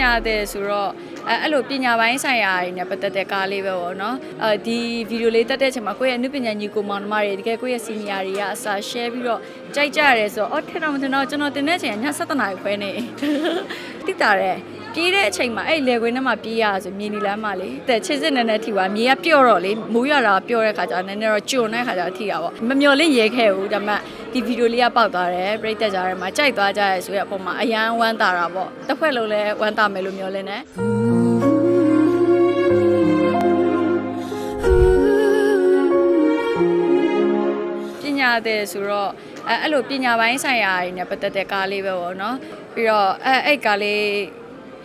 ညာတဲ့ဆိုတော့အဲအဲ့လိုပညာပိုင်းဆိုင်ရာတွေနဲ့ပတ်သက်တဲ့ကားလေးပဲပေါ့နော်အဲဒီဗီဒီယိုလေးတက်တဲ့အချိန်မှာကိုယ့်ရဲ့အနုပညာညီကိုမောင်နှမတွေတကယ်ကိုယ့်ရဲ့ senior တွေကအစား share ပြီးတော့ကြိုက်ကြရဲဆိုတော့အော်ထက်တော့မထင်တော့ကျွန်တော်တင်တဲ့အချိန်ကည7နာရီခွဲနေတိတာတယ် ပြေးတဲ့အချိန်မှာအဲ့လေခွေးထဲမှာပြေးရဆိုမြေနီလမ်းမှာလေတဲ့ချစ်စစ်နဲ့နဲ့ထိပါမြေကပျော့တော့လေမိုးရတာပျော့တဲ့ခါကျတော့နည်းနည်းတော့ကျွန်းတဲ့ခါကျတော့ထိတာပေါ့မမျော်လင့်ရဲခဲ့ဘူးဒါပေမဲ့ဒီဗီဒီယိုလေးကပေါက်သွားတယ်ပြိတက်ကြရဲမှာကြိုက်သွားကြရဲဆိုတဲ့အပေါ်မှာအရန်ဝမ်းသာတာပေါ့တစ်ခွက်လုံးလဲဝမ်းသာမယ်လို့မျှော်လင့်တယ်ပညာတဲ့ဆိုတော့အဲအဲ့လိုပညာပိုင်းဆိုင်ရာတွေနဲ့ပတ်သက်တဲ့ကားလေးပဲပေါ့နော်ပြီးတော့အဲအဲ့ကားလေး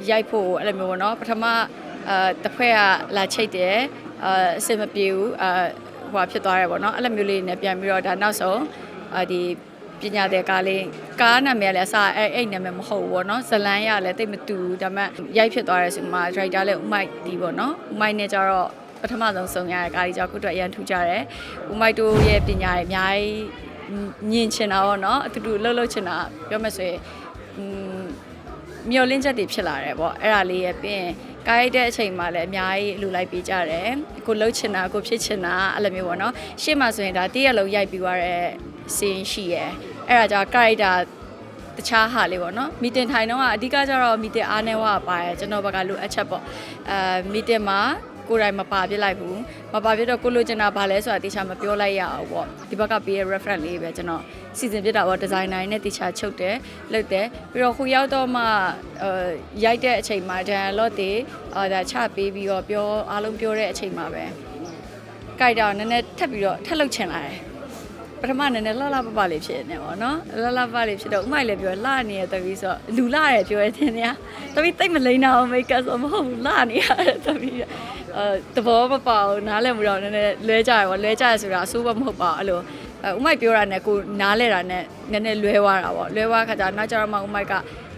ရိုက်ဖို့အဲ့လိုမျိုးပေါ့နော်ပထမအဲတစ်ဖွဲ့ကလာချိတ်တယ်အဲအဆင်မပြေဘူးအဲဟိုဖြစ်သွားတယ်ပေါ့နော်အဲ့လိုမျိုးလေးနဲ့ပြန်ပြီးတော့ဒါနောက်ဆုံးအဲဒီပညာတဲ့ကားလေးကားနာမည်ကလည်းအစားအဲ့အဲ့နာမည်မဟုတ်ဘူးပေါ့နော်ဇလန်းရလည်းတိတ်မတူဘူးဒါပေမဲ့ရိုက်ဖြစ်သွားတယ်ဆိုမှ writer လည်းဥမိုက်ဒီပေါ့နော်ဥမိုက်နဲ့ကြတော့ပထမဆုံးဆုံရတဲ့ကားကြီးကြောင့်ခုအတွက်အရန်ထူကြတယ်။ဦးမိုက်တို့ရဲ့ပညာတွေအများကြီးမြင်ချင်တာပေါ့နော်။အတူတူလှုပ်လှုပ်ချင်တာပြောမယ်ဆိုရင်อืม မျောလင်းချက်တွေဖြစ်လာတယ်ပေါ့။အဲ့ဒါလေးရဲ့ပြင်ကားရိုက်တဲ့အချိန်မှာလည်းအများကြီးလူလိုက်ပေးကြတယ်။ကိုလှုပ်ချင်တာကိုဖြစ်ချင်တာအဲ့လိုမျိုးပေါ့နော်။ရှေ့မှာဆိုရင်ဒါတည့်ရက်လုံးရိုက်ပြီးသွားတဲ့စင်းရှိရယ်။အဲ့ဒါကြောင့်ကားရိုက်တာတခြားဟာလေးပေါ့နော်မီတင်ထိုင်တော့ကအဓိကကျတော့မီတင်အားနေဝပါရယ်ကျွန်တော်ဘက်ကလိုအပ်ချက်ပေါ့အဲမီတင်မှာ ကိုယ်တိုင်မပါပြစ်လိုက်ဘူးမပါပြစ်တော့ကိုလိုချင်တာဘာလဲဆိုတာတေချာမပြောလိုက်ရအောင်ပေါ့ဒီဘက်ကပေးရ reference လေးပဲကျွန်တော်စီစဉ်ပြစ်တာပေါ့ဒီဇိုင်နာနဲ့တေချာချုပ်တယ်လုပ်တယ်ပြီးတော့ခုရောက်တော့မှအဲရိုက်တဲ့အချိန်မှာ dialogue တွေအဲဒါချပေးပြီးတော့ပြောအားလုံးပြောတဲ့အချိန်မှာပဲကြိုက်တော့နည်းနည်းထပ်ပြီးတော့ထပ်လုပ်ချင်လာတယ်ပထမနည်းနည်းလှလှပပလေးဖြစ်နေပါတော့လှလှပပလေးဖြစ်တော့ဥမိုက်လည်းပြောလှနေရတပီးဆိုလူလှတယ်ပြောရတဲ့နေရတပီးတိတ်မလိမ့်တော့မိတ်ကပ်ဆိုမဟုတ်ဘူးလှနေရတယ်တပီး အဲတဘောမပါဘူးနားလည်းမတော့နည်းနည်းလွဲကြရပါလွဲကြရဆိုတာအဆိုးဘမဟုတ်ပါဘူးအဲ့လိုဥမိုက်ပြောတာနဲ့ကိုနားလဲတာနဲ့နည်းနည်းလွဲသွားတာပေါ့လွဲသွားခါကျနောက်ကျတော့မှဥမိုက်က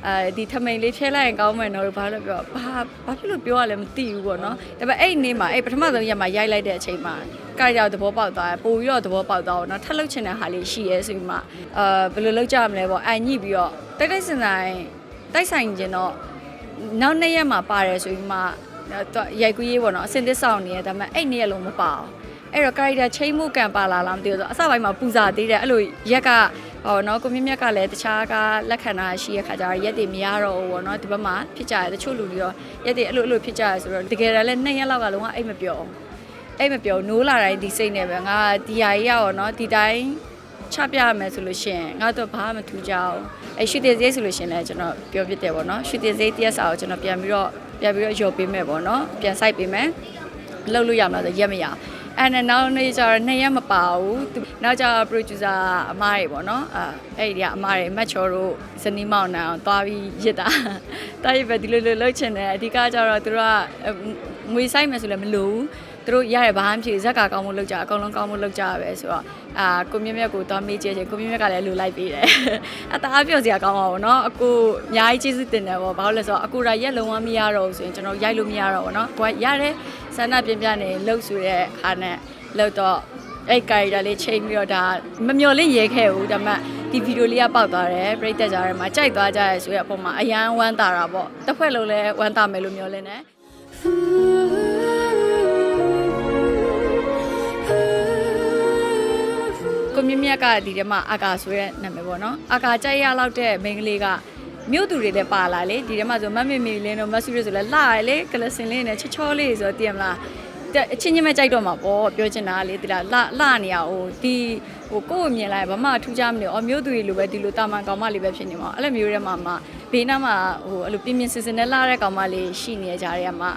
အဲဒီထမိန်လေးဖျဲလိုက်ရင်ကောင်းမယ်နော်လို့ဘာလို့ပြောဘာဘာဖြစ်လို့ပြောရလဲမသိဘူးပေါ့နော်ဒါပေမဲ့အဲ့ဒီနေ့မှာအဲ့ပထမဆုံးရက်မှာရိုက်လိုက်တဲ့အချိန်မှာကာရောက်သဘောပေါက်သွားတယ်ပို့ပြီးတော့သဘောပေါက်သွားတော့နော်ထပ်လုတ်ချင်တဲ့ဟာလေးရှိရဲဆိုပြီးမှအာဘယ်လိုလုပ်ကြမလဲပေါ့အန်ညိပြီးတော့တိုက်တိုက်စင်ဆိုင်တိုက်ဆိုင်ကျင်တော့နောက်နေ့ရက်မှာပါတယ်ဆိုပြီးမှ ရိုက်ကူးရေးပေါ့နော်အစင်သစ်ဆောင်နေရဒါပေမဲ့အဲ့နေ့ရက်လုံးမပါအောင်အဲ့တော့ character ချိန်မှုကံပါလာလားမသိဘူးဆိုတော့အစပိုင်းမှာပူစာသေးတယ်အဲ့လိုရက်ကဟောနော်ကိုမြင့်မြတ်ကလည်းတခြားကလက်ခံတာရှိရခါကျတော့ရက်တွေမရတော့ဘူးပေါ့နော်ဒီဘက်မှာဖြစ်ကြတယ်တချို့လူတွေရောရက်တွေအဲ့လိုအဲ့လိုဖြစ်ကြရဆိုတော့တကယ်တမ်းလည်းနှစ်ရက်လောက်ကလုံးဝအိတ်မပြောဘူးအိတ်မပြောနိုးလာတိုင်းဒီစိတ်နဲ့ပဲငါဒီဟာကြီးရအောင်နော်ဒီတိုင်းချပြရမယ်ဆိုလို့ရှိရင်ငါတော့ဘာမှမထူးကြအောင်အဲရှူတင်စရိတ်ဆိုလို့ရှိရင်လည်းကျွန်တော်ပြောပြတယ်ပေါ့နော်ရှူတင်စရိတ်တရက်စာကိုကျွန်တော်ပြန်ပြီးတော့ ပြန်ပြီးတော့ရော်ပေးမယ်ပေါ့နော်ပြန်ဆိုင်ပေးမယ်လောက်လို့ရမလားဆိုရက်မရအောင်အဲ့နဲ့နောက်နေ့ကျတော့နှစ်ရက်မပါဘူးသူနောက်ကျတော့ producer အမားတွေပေါ့နော်အဲအဲ့ဒီကအမားတွေမတ်ချော်တို့ဇနီးမောင်နှံအောင်သွားပြီးရစ်တာတာရစ်ပဲဒီလိုလိုလှုပ်ချင်တယ်အဓိကကျတော့သူတို့ကငွေဆိုင်မယ်ဆိုလည်းမလိုဘူး သူတို့ရရဘာမှမဖြစ်ဇက်ကကောင်းမှုလုပ်ကြအကုန်လုံးကောင်းမှုလုပ်ကြပဲဆိုတော့အာကိုမြင့်မြတ်ကိုသွားမေးကြည့်ချင်ကိုမြင့်မြတ်ကလည်းလူလိုက်ပေးတယ်အတအားပြောစရာကောင်းပါဘောเนาะအကိုအများကြီးကျေးဇူးတင်တယ်ပေါ့ဘာလို့လဲဆိုတော့အကိုရာရက်လုံးဝမရတော့ဘူးဆိုရင်ကျွန်တော်ရိုက်လို့မရတော့ဘူးเนาะကိုကရတယ်ဆန္ဒပြင်းပြနေလှုပ်ဆိုတဲ့အခါနဲ့လှုပ်တော့အဲ့ကာရီတာလေးချိန်ပြီးတော့ဒါမမျော်လင့်ရဲခဲ့ဘူးဒါပေမဲ့ဒီဗီဒီယိုလေးကပေါက်သွားတယ်ပြိတက်ကြရဲမှာကြိုက်သွားကြရဲဆိုတဲ့အပေါ်မှာအရန်ဝမ်းသာတာပေါ့တစ်ဖွဲ့လုံးလည်းဝမ်းသာမယ်လို့မျှော်လင့်တယ် ကိုမြင့်မြတ်ကဒီထဲမှာအာကာဆိုတဲ့နာမည်ပေါ့နော်အာကာကြိုက်ရလောက်တဲ့မိန်းကလေးကမြို့သူတွေလည်းပါလာလေဒီထဲမှာဆိုမတ်မေမေလင်းတို့မတ်ဆူရဆိုလည်းလှရလေကလစင်လေးနဲ့ချောချောလေးဆိုတော့တည်မလားအချင်းချင်းပဲကြိုက်တော့မှာပေါ့ပြောချင်တာလေဒီလားလှလှနေရဟိုဒီဟိုကိုယ့်ကိုမြင်လိုက်ဘာမှထူးခြားမနေအော်မြို့သူတွေလိုပဲဒီလိုတာမန်ကောင်မလေးပဲဖြစ်နေမှာအဲ့လိုမျိုးတွေမှာမှဘေးနားမှာဟိုအဲ့လိုပြင်းပြင်းစင်စင်နဲ့လှတဲ့ကောင်မလေးရှိနေကြတဲ့မှာ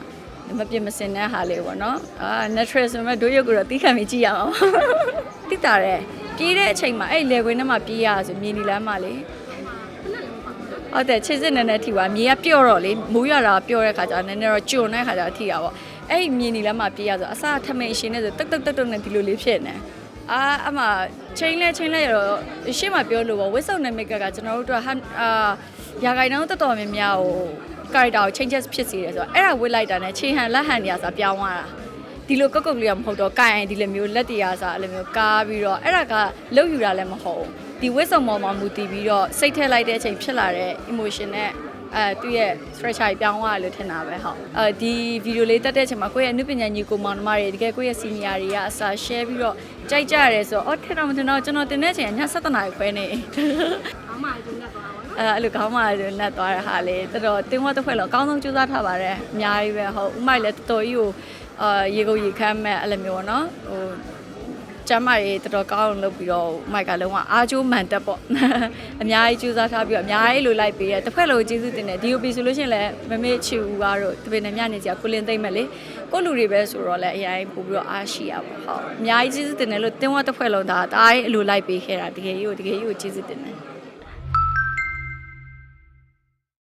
မပြင်းမစင်တဲ့ဟာလေးပေါ့နော်အာ natural ဆိုမဲ့ဒိုးရုပ်ကတော့တီးခံပြီးကြည့်ရအောင်တိတာတယ် ပြေးတဲ့အချိန်မှာအဲ့လေခွေးထဲမှာပြေးရဆိုမြေနီလမ်းမှာလေဟုတ်တယ်ချစ်စစ်နဲ့နဲ့ထိပါမြေကပျော့တော့လေမိုးရတာပျော့တဲ့ခါကျနည်းနည်းတော့ကျွန်းတဲ့ခါကျထိတာပေါ့အဲ့ဒီမြေနီလမ်းမှာပြေးရဆိုအစားထမိန်ရှင်နေဆိုတက်တက်တက်တက်နဲ့ဒီလိုလေးဖြစ်နေအာအမချင်းလဲချင်းလဲရတော့ရှေ့မှာပြောလို့ပေါ့ဝစ်စုံနဲ့မိတ်ကကကျွန်တော်တို့ကဟာအာရာဂိုင်နှုန်းတော်တော်များများဟို character ကို changes ဖြစ်စေတယ်ဆိုတော့အဲ့ဒါဝစ်လိုက်တာနဲ့ချိန်ဟန်လက်ဟန်နေရဆိုပြောင်းသွားတာ ဒီလိုကုတ်ကုတ်လေးကမဟုတ်တော့ကိုင်ဒီလိုမျိုးလက်တရားစားအဲ့လိုမျိုးကားပြီးတော့အဲ့ဒါကလှုပ်ယူတာလည်းမဟုတ်ဘူးဒီဝစ်စုံပေါ်မှာမူတည်ပြီးတော့စိတ်ထက်လိုက်တဲ့အချိန်ဖြစ်လာတဲ့ emotion နဲ့အဲသူ့ရဲ့ structure ကြီးပြောင်းသွားတယ်လို့ထင်တာပဲဟုတ်အဲဒီဗီဒီယိုလေးတက်တဲ့အချိန်မှာကိုယ့်ရဲ့အနုပညာညီကိုမောင်နှမတွေတကယ်ကိုယ့်ရဲ့ senior တွေကအစာ share ပြီးတော့ကြိုက်ကြရဲဆိုတော့အော်ထင်တော့မထင်တော့ကျွန်တော်တင်တဲ့အချိန်ကည7:00နာရီခွဲနေအမအကျုံးနဲ့သွားပါတော့အဲအဲ့လိုကောင်းမှဆိုနဲ့သွားတဲ့ဟာလေးတော်တော်တင်းဝတ်တစ်ဖွဲ့လုံးအကောင်းဆုံးကြိုးစားထားပါတယ်အများကြီးပဲဟုတ်ဥမိုက်လည်းတော်တော်ကြီးကို အာရေကုန်ရေခမ်းမဲ့အဲ့လိုမျိုးပေါ့နော်ဟိုကျမ်းမာရေးတော်တော်ကောင်းအောင်လုပ်ပြီးတော့ဥမိုက်ကလုံးဝအားကျိုးမှန်တက်ပေါ့အများကြီးကြိုးစားထားပြီးတော့အများကြီးလိုလိုက်ပေးရတစ်ဖွဲ့လုံးကျေးဇူးတင်တယ် DOP ဆိုလို့ရှိရင်လည်းမမေ့ချီဦးကတော့တပင်နဲ့ညနေကြကိုလင်းသိမ့်မဲ့လေကိုလူတွေပဲဆိုတော့လည်းအရင်ပို့ပြီးတော့အားရှိရပါဟုတ်အများကြီးကျေးဇူးတင်တယ်လို့တင်းဝတ်တစ်ဖွဲ့လုံးဒါအားအလိုလိုက်ပေးခဲ့တာတကယ်ကြီးကိုတကယ်ကြီးကိုကျေးဇူးတင်တယ်